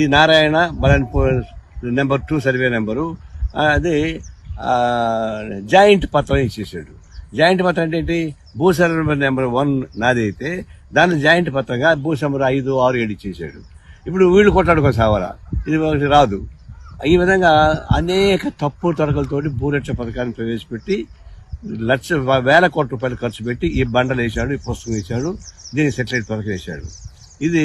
ఈ Narayana Balanpur number two survey number అది joint పత్రం ఇచ్చేసాడు. జాయింట్ పత్రం అంటే ఏంటి? భూ నెంబర్ వన్ నాది అయితే దాన్ని జాయింట్ పత్రంగా భూ ఐదు ఆరు ఏడు ఇచ్చేసాడు. ఇప్పుడు వీళ్ళు కొట్లాడుకో సావరా ఇది ఒకటి రాదు. ఈ విధంగా అనేక తప్పు తడకలతోటి భూరక్ష పథకాన్ని ప్రవేశపెట్టి లక్ష వేల కోట్ల రూపాయలు ఖర్చు పెట్టి ఈ బండలు వేశాడు ఈ పుస్తకం వేశాడు దీన్ని సెటిలైట్ పథకం వేశాడు. ఇది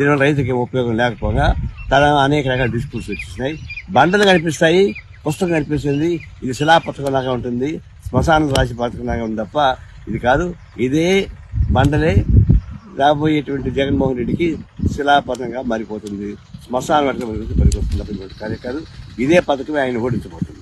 దీనివల్ల రైతుకి ఉపయోగం లేకపోగా తన అనేక రకాల డిస్ప్యూట్స్ వచ్చేసినాయి. బండలు కనిపిస్తాయి పుస్తకం కనిపిస్తుంది ఇది శిలా పథకం లాగా ఉంటుంది శ్మశాన రాశి పథకం లాగా ఉంది తప్ప ఇది కాదు. ఇదే బండలే రాబోయేటువంటి జగన్మోహన్ రెడ్డికి శిలాపథంగా మారిపోతుంది. శ్మశాన పథకం పనికొస్తుంది తప్ప కార్యక్రమం కాదు ఇదే పథకమే ఆయన ఓడించబోతుంది.